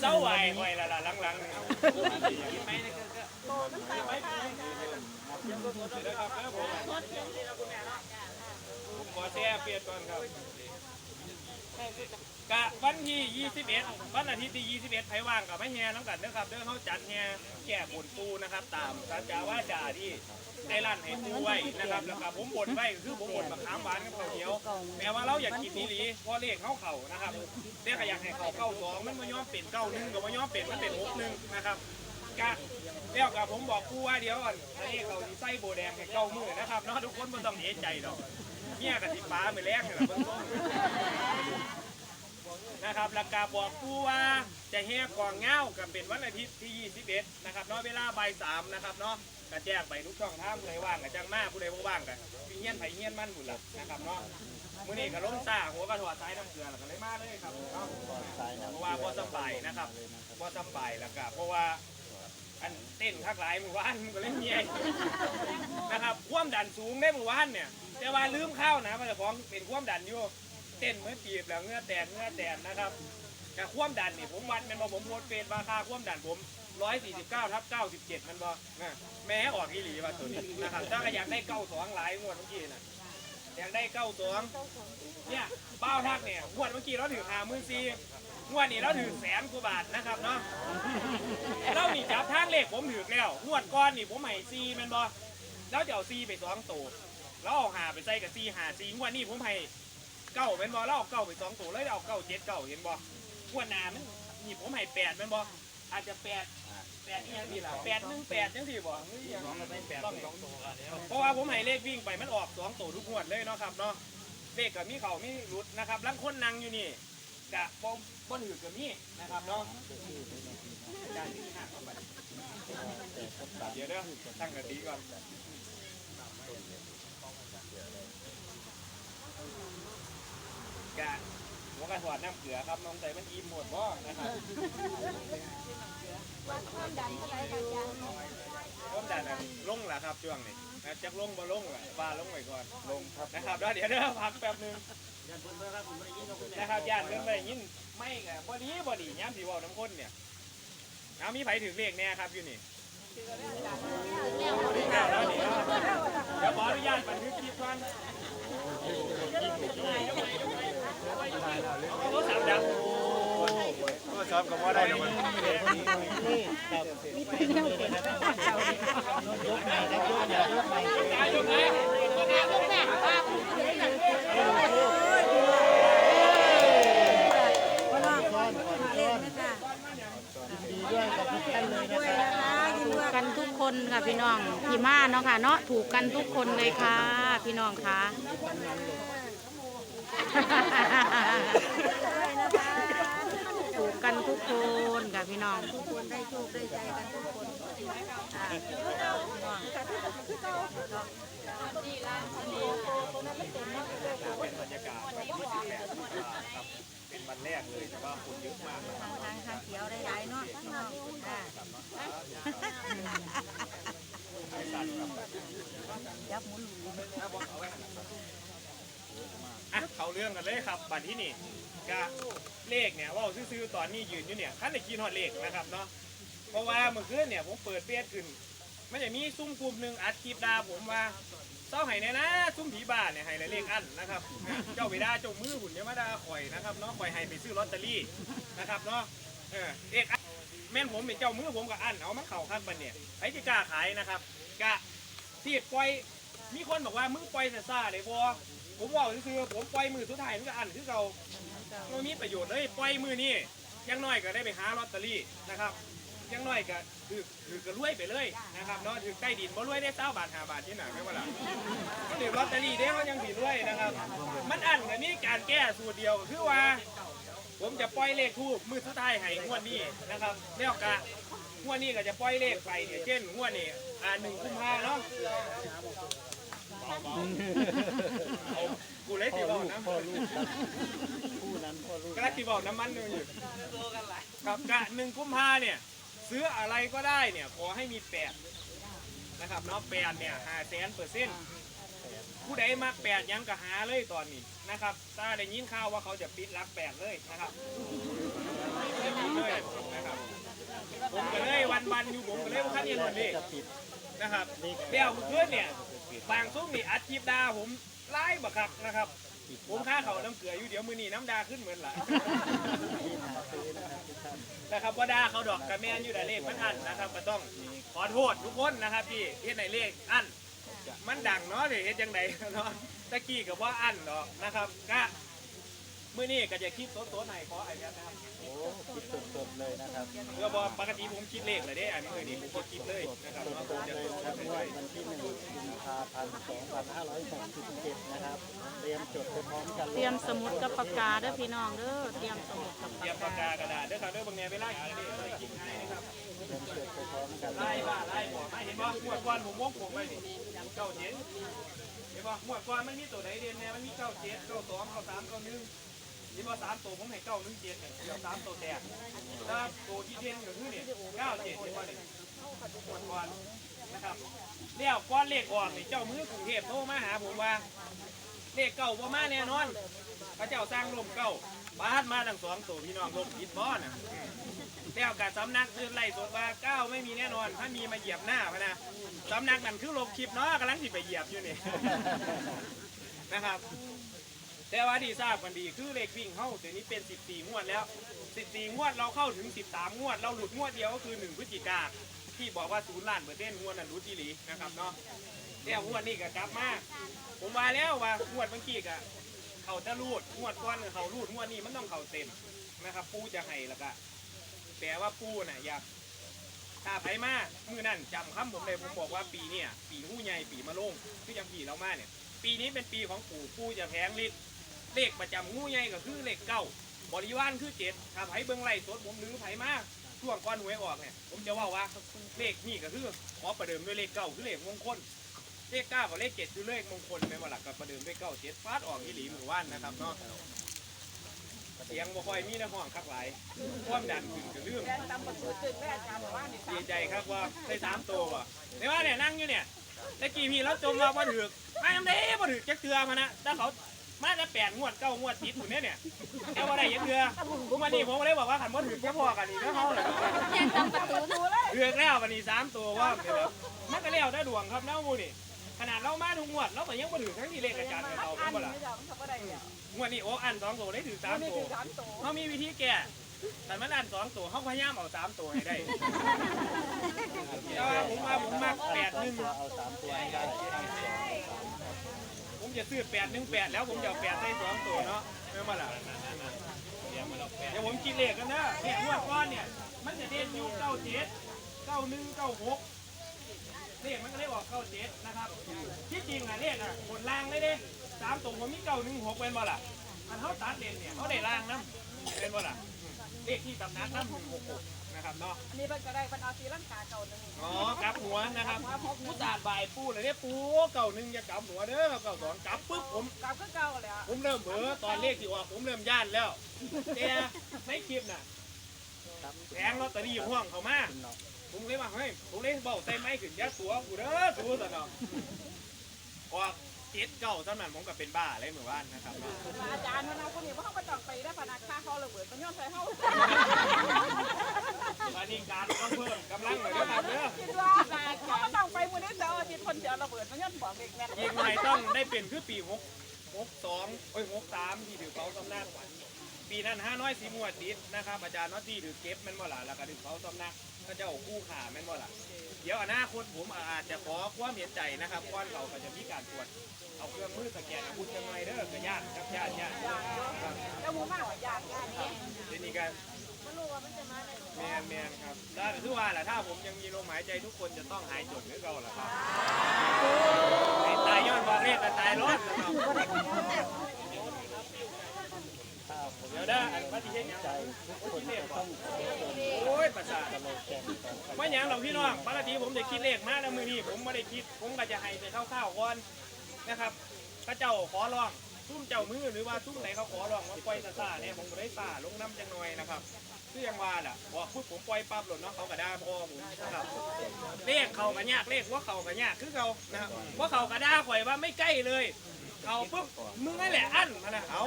เสาไหวไหวละละหลังๆนี่นะครับแล้วผมผมขอแช่เปียนก่อนครับ กะวันที่ 21 วันอาทิตย์ที่ 21ไผว่างกับไม่แฮน้ำกันนะครับเด้อเขาจัดแฮแก่บนปูนะครับ ตามสัจจาว่าจาที่ได้ลั่นให้ปูไว้นะครับแล้วก็ผมบนไว้คือผมบนมะขามหวานกับข้าวเหนียวแม้ว่าเราอยากกินนี่หลีเพราะเลขเขาเข่านะครับเรียกอยากให้เขาเก้าสองมันมาย้อมเป็นเก้าหนึ่งกับมาย้อมเป็นมันเป็นหกหนึ่งนะครับกะเรียกกับผมบอกปูว่าเดี๋ยวก่อนอันนี้เขาใส่โบแดงให้เก้ามือนะครับเนาะทุกคนไม่ต้องเอะใจดอกเนี่ยกับสิฟ้าไม่แรงเลยล่ะเบิ่งต้น นะครับแล้วก็บอกผู้ว่าจะแห่กองเงากับเป็นวันอาทิตย์ที่ 21 นะครับเนาะเวลาบ่ายสามนะครับเนาะก็แจ้งไปทุกช่องทางผู้ใดว่างก็จังมาผู้ใดบ่ว่างก็พี่เฮียนไผเฮียนมั่นบุญละนะครับเนาะมื้อนี้ก็ล้มซ่าหัวก็ถอดสายน้ำเกลือแล้วก็เลยมาเลยครับเนาะเพราะว่าบ่สบายนะครับบ่สบายแล้วก็เพราะว่าอันเต้นคักหลายมือวานมันก็เลยเมียนะครับความดันสูงได้มือวานเนี่ยแต่ว่าลืมข้าวนะมันจะฟ้องเป็นความดันอยู่ เต้นเหมือนตีบแล้วเงื้อแตกเงื้อแตกนะครับแต่ความดันนี่ผมวัดมันบอผมโพสเฟซราคาความดันผม149ทับ97 มันบอนะแม้ออกอีหลีว่าตัวนี้นะครับถ้าก็อยากได้เก้าสองหลายงวดเมื่อกี้นะอยากได้เก้าสองเนี่ยเป้าทักเนี่ยงวดเมื่อกี้เราถือหามือซีงวดนี้เราถือแสนกว่าบาทนะครับเนาะเรานี่จับทางเลขผมถือแล้วงวดก้อนนี่ผมให้ซีมันบอแล้วจะเอาซีไปสองตัวแล้วเอาหาไปใส่กับซีหาซีงวดนี้ผมให้ เก้าเป็นบอแล้วเอาเก้าไปสองตัวเลยเอาเก้าเจ็ดเก้าเห็นบอขวดหนามันนี่ผมให้แปดเป็นบออาจจะแปดแปดนี่ยังดีละแปดหนึ่งแปดยังสี่บอต้องเพราะว่าผมให้เลขวิ่งไปมันออกสองตัวทุกงวดเลยเนาะครับเนาะเลขกับมีเขามีรุดนะครับลังคนนั่งอยู่นี่กะบอมบนหือกับมีนะครับเนาะจานที่ห้าเข้าไปเดี๋ยวเด้อตั้งกะดีก่อน กะ หัวกระถอดน้ำเกลือครับน้องใส่มันอิ่มหมดบ่นะครับวัดความดันเท่าไหร่กันยังผมดันน่ะลงแหละครับช่วงนี้นะจักลงบ่ลงล่ะว่าลงไว้ก่อนลงครับนะครับแล้วเดี๋ยวเดี๋ยวพักแป๊บหนึงนะครับย่านเพิ่นไปยินไม่กะบ่ดีบ่ดีย้ำสิเว้าน้ำข้นเนี่ยเอามีไผถึงเลขแน่ครับอยู่นี่อ้าวแล้วนี่เดี๋ยวขออนุญาตบันทึกคลิปก่อน เอาโทรศัพท์ดังก็ซ้อมกับว่าได้แล้วมันถูกกันทุกคนค่ะพี่น้องพี่มาเนาะค่ะเนาะถูกกันทุกคนเลยค่ะ พี่น้องค่ะ ถูกกันทุกคนค่ะพี่น้องทุกคนได้โชคได้ใจกันทุกคนอ่าเป็นบรรยากาศวันที่18ตุลาครับเป็นวันแรกเลยแต่ว่าคนเยอะมากนะครับทางทางเขียวได้หลายเนาะอ่า ไอ้สัตว์ครับ ยับหมุนหมุน อะ เรื่องกันเลยครับบัตรที่นี่กะเลขเนี่ยว่าซื้อๆตอนนี้ยืนอยู่เนี่ยขั้นในกินหอดเลขนะครับเนาะเพราะว่าเมื่อคืนเนี่ยผมเปิดเปียขึ้นมันจะมีซุ่มกลุ่มหนึ่งอัดคลิปดาผมว่าเจ้าไห้เนี่ยนะซุ่มผีบ้าเนี่ยไห้เลขอันนะครับ เจ้าไปด่าเจ้ามือหุ่นเนี่ยมาดาข่อยนะครับเนาะข่อยให้ไปซื้อลอตเตอรี่นะครับเนาะเออเลขอันแม่นผมเป็นเจ้ามือผมกับอันเอามาเข่าข้างบันเนี่ยไอ้ที่กล้าขายนะครับกะที่ปล่อยมีคนบอกว่ามึงปล่อยแต่ซ่าเลยบอ ผมบอกคือผมปล่อยมือสุดท้ายมันก็อันคือเราไม่มีประโยชน์เลยปล่อยมือนี่ยังน้อยก็ได้ไปหาลอตเตอรี่นะครับยังน้อยก็คือคือกระรวยไปเลยนะครับเนาะถือใต้ดินบ่รวยได้เต้าบาทหาบาทที่ไหนไม่ว่าล่ะก็ถือลอตเตอรี่ได้เขายังถือรวยนะครับ มันอันกับนี่การแก้สูตรเดียวก็คือว่า ผมจะปล่อยเลขทูบมือสุดท้ายให้งวดนี้นะครับแล้วกะงวดนี้ก็จะปล่อยเลขไปเนี่ยเช่นงวดนี้อ่าหนึ่งกุมภาเนาะ เอากูเลยตีบอกนะพ่อลูกคู่นั้นพ่อลูกก็ตีบอกน้ำมันนึงอยู่ครับกะหนึ่งกุมภาเนี่ย ซื้ออะไรก็ได้เนี่ย ขอให้มีแปดนะครับเนาะแปดเนี่ยหาแสนเปอร์เซ็นต์ผู้ใดมาแปดยังก็หาเลยตอนนี้นะครับถ้าได้ยินข่าวว่าเขาจะปิดรักแปดเลยนะครับเลยนะครับผมก็เลยวันวันอยู่ผมก็เลยว่าขั้นเย็นวันนี้นะครับเดี๋ยวเพื่อนเนี่ย บางซุ้มนี่อัดคลิปดาผมไล่บักคักนะครับ ผมค่าเขาน้ำเกลืออยู่เดี๋ยวมือนี่น้ำดาขึ้นเหมือนละ นะครับว่าดาเขาดอกกระแมนอยู่แต่เลขมันอันนะครับก็ต้องขอโทษทุกคนนะครับที่เฮ็ดในเลขอันมันดังเนาะเดี๋ยวเฮ็ดยังไงเนาะตะกี้กับว่าอันเนาะนะครับก็ มื้อนี้ก็จะคิดโต๊ะๆไหนขอไอ้เนี่ยนะครับโอ้คิดสดๆเลยนะครับเพื่อบอกปกติผมคิดเลขเลยเด้อันนี้มื้อนี้ผมก็คิดเลยนะครับเนาะผมจะเลยโต๊ะนะครับไปงวไว้ดวันที่หนึ่งกุมภาพันธ์สองพันห้าร้อยหกสิบเจ็ดนะครับ เตรียมจดไปพร้อมกันเตรียมสมุดกับปากกาเด้อพี่น้องเด้อเตรียมสมุดกับเตรียปามกปากกากากระดาษเด้อครับเด้อบางแนวไปไล่กันนี่ไปกินให้นะครับเตรียมจดไปพร้อมกันไล่บ้าไล่บ่มาเห็นบ่หมวดก่อนผมวงผมไว้นี่เก้าเจ็ดเห็นบ่หมวดก่อนมันมีตัวไหนเด่นแน่มันมีเก้าเจ็ดเก้าสองเก้าสามเก้าหนึ่ง เห็นบ่สามตัวผมให้เก้าหนึ่งเจ็ดเนี่ยเก้าสามตัวแตกแล้วตัวที่เด่นก็คือเนี่ยเก้าเจ็ดเห็นบ่เนี่ยหมวดก่อนนะครับแล้วก้อนเลขออกนี่เจ้ามือกรุงเทพโทรมาหาผมว่าเลขเก้าบ่มาแน่นอนพระเจ้าสร้างลมเก้าบาดมาทั้งสองตัวพี่น้องลมยิดบ่น่ะแล้วกับสำนักคือไล่สดว่าเก้าไม่มีแน่นอน ถ้ามีมาเหยียบหน้าพะนะสำนักนั่นคือลบคลิปเนาะกำลังสิไปเหยียบอยู่นี่นะครับ แต่ว่าที่ทราบกันดีคือเลขวิ่งเข้าเดี๋ยวนี้เป็น 14 งวดแล้ว 14 งวดเราเข้าถึง 13 งวด เราหลุดงวดเดียวก็คือ 1 พฤศจิกาที่บอกว่าศูนย์ล้านเปอร์เซ็นต์งวดนั้นรุดอีหลีนะครับเนาะแล้วงวดนี้ก็กลับมาผมว่าแล้วว่างวดเมื่อกี้ก็เขาจะรูดงวดก้อนเขารูดงวดนี้มันต้องเขาเต็มนะครับ ปูจะให้แล้วก็แปลว่าปูน่ะอยากถ้าไผมามือนั่นจำคำผมเลยผมบอกว่าปีเนี่ยปีหู้ใหญ่ปีมะโรงคือยังปีเรามาเนี่ยปีนี้เป็นปีของปู่ปู่จะแพงฤทธิ์ เลขประจำงูใหญ่ก็คือเลขเก้าบริวารคือเจ็ดถ้าไผเบิ้งไล่สดผมหรือไผมาช่วงก้อนหวยออกเนี่ยผมจะว่าว่าเลขนี่ก็คือขอประเดิมด้วยเลขเก้าคือเลขมงคลเลขเก้ากับเลขเจ็ดคือเลขมงคลเป็นวันหลักกับประเดิมด้วยเก้าเจ็ดฟาดออกที่หลีหมู่บ้านนะครับเนาะเสียงบ่ค่อยมีในห้องคักหลายความดันขึ้นกับเรื่องดีใจครับว่าได้สามตัวว่ะในว่าเนี่ยนั่งอยู่เนี่ยตะกี้พี่เราจมเราบ่ถือกมาทำไมบ่ถือกจักเตือมานะถ้าเขา มาจะแปดงวดเก้างวดติดอยู่เนี่ยเนี่ยแต่ว่าได้ยักเตือผมวันนี้ผมก็เลยบอกว่าขันบ่ถือกแค่พอกันนี่ก็เขาเลยแจ้งตามประตูดูเลยเลือกแล้ววันนี้สามตัวว่าเดี๋ยวมันก็แล้วได้ดวงครับเน้ามูนี่ขนาดเรามาทุกงวดเราก็ยังมาถือทั้งที่เลขอาจารย์ให้เราเป็นบ่ล่ะงวดนี้โอ้อันสองตัวได้ถือสามตัวเขามีวิธีแก้แต่มันอันสองตัวเขาพยายามเอาสามตัวให้ได้แต่ว่าผมว่าผมมักแปดหนึ่งเอาสามตัวให้ได้ ผมจะซื้อแปดหนึ่งแปดแล้วผมจะเอาแปดได้สองตัวเนาะไม่มาละเดี๋ยวผมคิดเลขกันนะเนี่ยงวดก้อนเนี่ย มันจะเด่นอยู่เก้าเจ็ดเก้าหนึ่งเก้าหกเลขมันก็เลยออกเก้าเจ็ดนะครับที่จริงอะเลขอะบนล่างเลยเด้สามตรงผมมีเก้าหนึ่งหกเป็นบ่ล่ะมันเขาตัดเด่นเนี่ยเขาได้ล่างน้ำเป็นบ่ล่ะเลขที่ตำนักน้ำหนึ่งหกหก นะครับเนาะนี่มันก็ได้มันเอาตีลังกาเก่าหนึ่งอ๋อกลับหัวนะครับผู้ตาดบ่ายปูเลยเนี่ยปูเก้าหนึ่งอย่ากลับหัวเด้อครับเก้าสองกลับปุ๊บผมกาก็เก่าเลยอะผมเริ่มเบอตอนเลขที่ออกผมเริ่มย่านแล้วแต่ในคลิปน่ะแผงลอตเตอรี่ห่วงเขามาผมเลยว่าเฮ้ยผมเลยบอกใส่ไม้ขึ้นยัดตัวกูเด้อตัวสนองออก เจ็ดเก้าเท่านั้นผมก็เป็นบ้าเลยเหมือนว่านนะครับอาจารย์พนักคนนี้ว่าเขาไปต้องไปได้พนักค่าเขาระเบิดมันย้อนใส่เขาอันนี้การต้องเพิ่มกำลังหน่อยนะครับเด้อคิดว่าเขาก็ต้องไปมือนี้เสาร์อาทิตย์คนเดียวระเบิดมันย้อนบอกเด็กแม่ยิงใหม่ต้องได้เป็นคือปีหกหกสองเอ้ยหกสามที่ถือเผาสำนัก ปีนั้นห้าน้อยสีมวดติดนะครับอาจารย์น็อตที่ถือเก็บแม่นบ่ล่ะแล้วก็ถือเผาสำนักก็จะเอาคู่ขาแม่นบ่ล่ะเดี๋ยวอนาคตผมอาจจะขอความเห็นใจนะครับก้อนเราก็จะมีการตรวจเอาเครื่องมือสแกนอาวุธจังไงเด้อก็ยากครับยากยากครับแล้วมูมากกว่ายากยากนี้เดี๋ยวนี้กันไม่รู้ว่ามันจะมาในแมนแมนครับแล้วคือว่าแหละถ้าผมยังมีลมหายใจทุกคนจะต้องหายจดเหมือนเราแหละครับไอ้ตายย้อนบอกเลขแต่ตายรอดนะครับเดี๋ยวได้อันว่าที่เห็นยังใจทุกคนต้องโอ้ยประสาทไม่หยังเราพี่น้องปกติผมจะคิดเลขมาแล้วมือนี้ผมไม่ได้คิด ผมก็จะให้ไปคร่าวๆก่อนนะครับพระเจ้าขอร้องซุ่มเจ้ามือหรือว่าซุ่มไหนเขาขอร้องว่าปล่อยซาซาเนี่ยผมก็ได้ซาลงน้ำจังหน่อยนะครับคือยังว่าล่ะบอกพูดผมปล่อยปั๊บหล่นเนาะเขาก็ด่าพ่อผมนะครับเลขเขากันยากเลขว่าเขากันยากคือเขานะครับว่าเขาก็ด่าข่อยว่าไม่ใกล้เลยเขาปุ๊บมึงนั่นแหละอั้นมานะเอา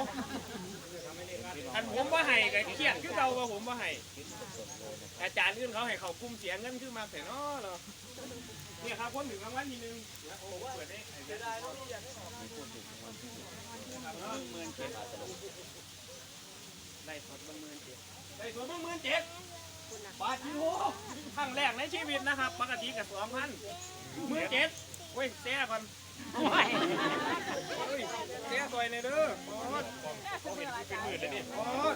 ทำให้เลขอั้นอันผมว่าให้ก็เครียดคือเก่าว่าผมว่าให้อาจารย์อื่นเขาให้เขากลุ้มเสียเงินขึ้นมาแต่เนาะเหรอเนี่ยครับคนถึงรางวัลทีหนึงเดี๋ยวโอ้โหเปิดได้จะได้เนาะหมื่นเจ็ดได้สดมันหมื่นเจ็ดได้สดมันหมื่นเจ็ดบาทยูโรครั้งแรกในชีวิตนะครับ ปกติกับสองพันหมื่นเจ็ดเว้ยแซ่ก่อน โอ้ยเฮ้ยแซ่ซอยเด้อโอ้ยเขาเห็นเป็นมื่นเลยนี่โอ้ย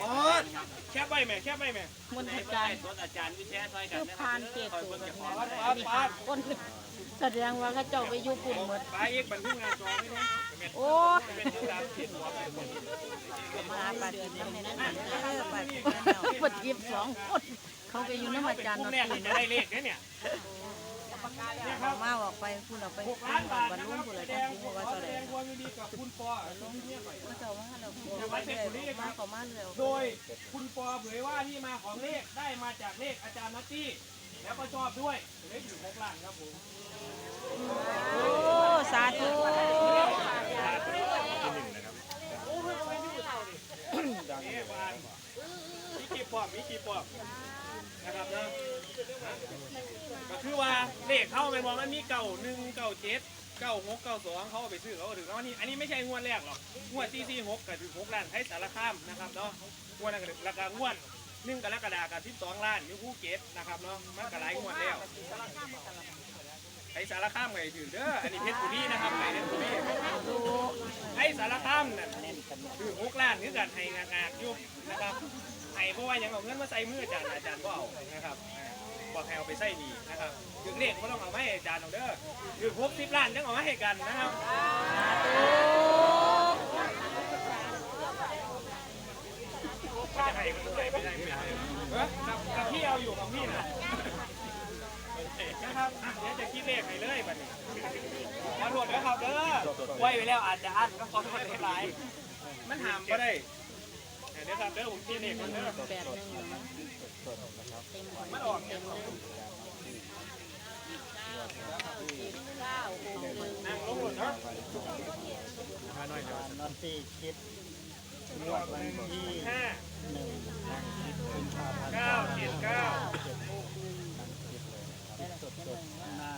โอ้ยแคบไปไหมแคบไปไหมมนต์อาจารย์สดอาจารย์วิเศษซอยกัคือพานเกตตัวแบบปานี้ดปาดปาดคนแสดงว่าเขาเจ้าไปอยู่ปุ่นหมดปเอกบันทึกงานจอไม่ได้โอ้เป็นที่ตามผิดหัวไปหมดมาปฏิบัติในนั้นเออปฏิปดยิบสองคนเขาไปอยู่น้ำอาจารย์ผู้นอแรกตีจะได้เลขเนี่ย เนี่ยครับมาออกไปคุณออกไปหกคุล้านณบาทบรรลุคุณเลยแสดจังงสิว่าขอเท่าแสไหร่ดงความยินดีกับคุณปอลงเนี่ยหน่อยมาเจ้ามาเรามาเขามาเร็วโดยคุณปอเผยว่าที่มาของเลขได้มาจากเลขอาจารย์นัตตี้แล้วก็ชอบด้วยเลขอยู่หกล้านครับผมโอ้สาธุโอ้ยทำไมที่ผู้เฒ่าดินี่บานมีกี่ปอบมีกี่ปอบ นะครับเนาะก็คือว่าเลขเข้าไปมองมันมีเก่าหนึ่งเก่าเจ็ดเก้าหกเก้าสองเขาเอาไปซื้อเขาก็ถึงแล้วนี่อันนี้ไม่ใช่งวดแรกหรอกงวดที่สี่หกกับถึงหกล้านให้สารคามนะครับเนาะงวดนั้นก็ราคางวดหนึ่งกรกฎาคมกับที่สองล้านอยู่ภูเก็ตนะครับเนาะมันก็หลายงวดแล้วไอ้สารคามไงถือเด้ออันนี้เพชรบุรีนะครับไอเพชรบุรีไอ้สารคามนั่นคือหกล้านคือการให้งาๆอยู่นะครับ ให้เพราะว่ายังเอาเงินมาใส่มืออาจารย์อาจารย์ก็เอานะครับบอกให้เอาไปใส่หนีนะครับถึงเลขก็ต้องเอามาให้อาจารย์เอาเด้อคือหกสิบล้านต้องเอามาให้กันนะครับให้ก็ให้ไม่ได้ไม่ได้เออกับกับพี่เอาอยู่กับพี่นะนะครับเดี๋ยวจะคิดเลขให้เลยบัดนี้ขอโทษนะครับเด้อไว้ไว้แล้วอาจจะอันก็ขอโทษหลายมันหามก็ได้ เดี๋ยวครับเด้อผมคิดเลขก่อนเด้อแปดหนึ่งเนาะเต็มมันออกเต็มเลยนั่งลงหมดเนาะนอนตีคิดงวดวันที่ห้าหนึ่งกุมภาพันธ์เก้าเจ็ดเก้าสดสดหน้า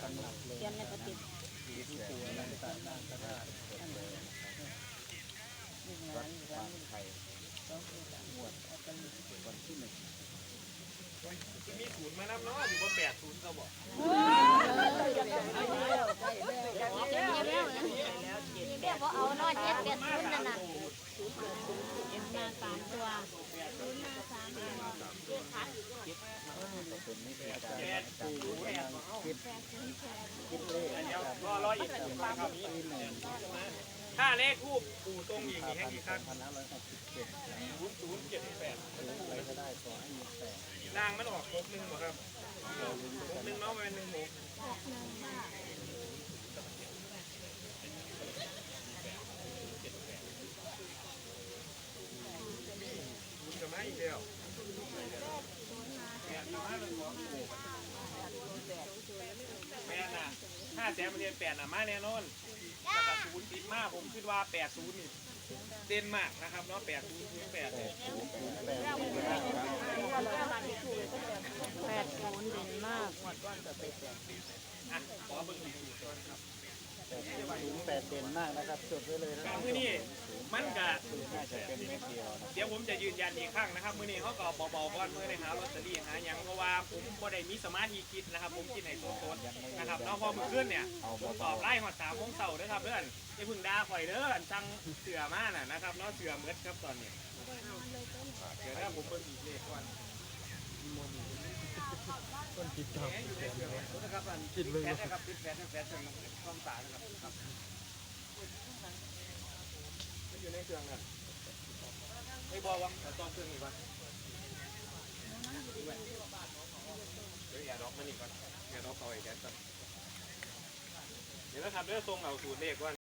ตำหนักเลยเขียนในปฏิที่ตัวนันตานาคราชวัดบางไทยงวดวันที่หนึ่ง มีศูนย์มานับเนาะอยู่บนแปดศูนย์เขาบอกเอานอเจ็ดแปดศูนย์นั่นน่ะมาสามตัวแปดศูนย์แปดเอาคิดคิดเลยวรอรออีกครับ ถ้าเลขคู่ปูตรงอีกห้านี่ให้พันกี่คสอรั้งงพันห้าร้อยหกสิบเจ็ดศูนย์ศูนย์เจ็ดแปดหรืออะไรก็ได้ขอให้มีแต่ล่างมันออกครบหนึ่งบ่ครับครบหนึ่งเนาะมันเป็นหนึ่งหกคุณจะมาอีกแล้วแม่น่ะห้าแสนเปอร์เซ็นต์แปดน่ะมาแน่นอน มากผมคิดว่าแปดศูนย์นี่เด่นมากนะครับเนาะแปดศูนย์ศูนย์แปดเนี่ยแปดแปดศูนย์เด่นมาก อะขอเบิ่งอีกสูตรก่อนครับศูนย์แปดเด่นมากนะครับจดไว้เลยนะการมือนี้ มันกะน่าจะเป็นเม็ดเดียวนะเดี๋ยวผมจะยืนยันอีกครั้งนะครับ มือนี้เขาก็เบาๆก่อนมือในหาลอตเตอรี่หาหยังเพราะว่าผมบ่ได้มีสมาธิคิดนะครับ ผมคิดในตัวตนนะครับเนาะพอมือขึ้นเนี่ยผมตอบไล่หอดสามโมงเสาร์นะครับเพื่อนอย่าเพึ่งด่าข่อยเด้ออันสั่งเสือมาน่ะนะครับเนาะเสือเมืดครับตอนนี้เดี๋ยวถ้าผมเบิ่งอีกเลขก่อนต้นติดตามนะครับอันติดเลยนะครับติดแฟนแฟนจนช่องสายนะครับครับ อยู่ในเครื่องนั่นไม่บอกว่าแต่ต้องเครื่องอีกวะเดี๋ยวอย่าดอกมันอีกก่อนอย่าดอกเขาอีกแกก่อนเดี๋ยวนะครับเดี๋ยวส่งเอาสูตรเลขว่า